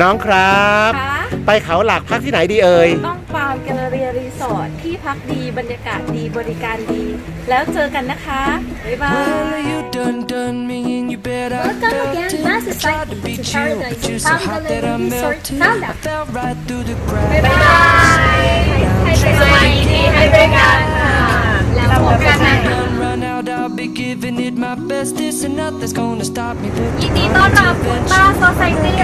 น้องครับ คะไปเขาหลักพักที่ไหนดีเอ่ยต้องฟาร์มแกลเลอรี่รีสอร์ทที่พักดีบรรยากาศดีบริการดี แล้วเจอกันนะคะ บ๊ายบาย Well, you done done me and you bet I Welcome felt again, it. Master Tried to Cycling beat to you, Paradise but you're so Found hot the that I Lady Resort melted. Found I out. fell right through the cracks. บ๊ายบายให้เป็นสวัสดีให้บริการค่ะแล้วพบกันใหม่ Run, run out, I'll be giving it my bestest, and nothing's gonna stop me. but ยินดีต้อนรับคุณป้าโซไซตี้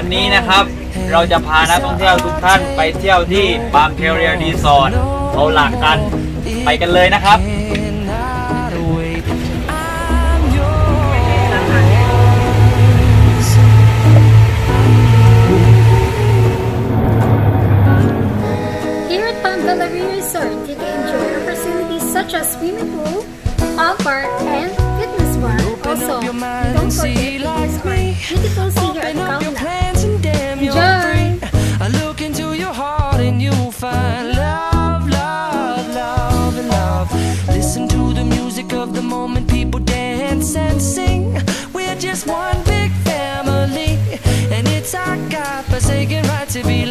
วันนี้นะครับ เราจะพานักท่องเที่ยวทุกท่านไปเที่ยวที่บางเทเรียรีสอร์ทเขาหลักกันไปกันเลยนะครับ cannot wait. I'm yours. Here at Pangalari Resort, you can enjoy our facilities such as swimming pool, all park, and fitness bar. Open Also, up your mind don't and forget see to like visit our me. beautiful Listen to the music of the moment, people dance and sing. We're just one big family, and it's our God-forsaken right to be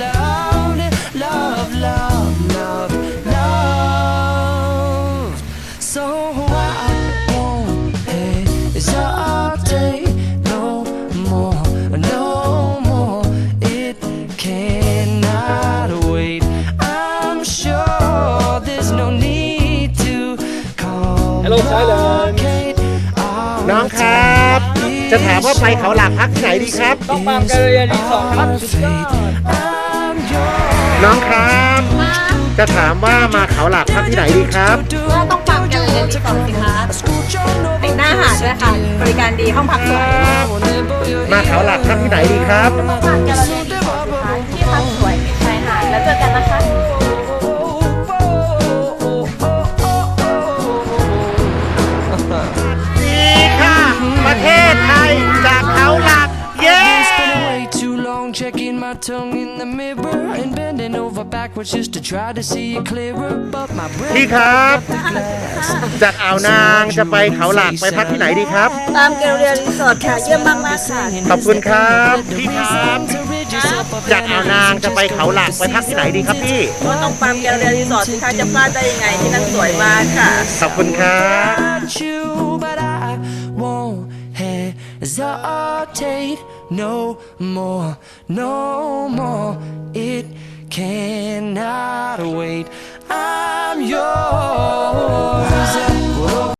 ครับ จะถามว่าไปเขาหลักพักที่ไหนดีครับ ต้องบางเทเรียรีสอร์ทครับ I'm yours. น้องครับ จะถามว่ามาเขาหลักพักที่ไหนดีครับ ก็ต้องฟาร์มแกลเลอรี่รีสอร์ทสิคะติดหน้าหาดด้วยค่ะ บริการดีห้องพักสวยมาเขาหลักพักที่ไหนดีครับ long checking my tongue in the mirror and bending over backwards just to try to see it clearer. But my breath พี่ครับ จากอ่าวนางจะไปเขาหลักไปพักที่ไหนดีครับ ตามแกลเลอรี่รีสอร์ทค่ะ เยี่ยมมากมากๆค่ะ ขอบคุณครับพี่ครับ จากอ่าวนางจะไปเขาหลักไปพักที่ไหนดีครับพี่ ก็ต้องฟาร์มแกลเลอรี่รีสอร์ทสิคะจะพลาดได้ยังไงที่นั่นสวยมากค่ะ ขอบคุณครับ Not you, but I won't hesitate no more, no more. It cannot wait.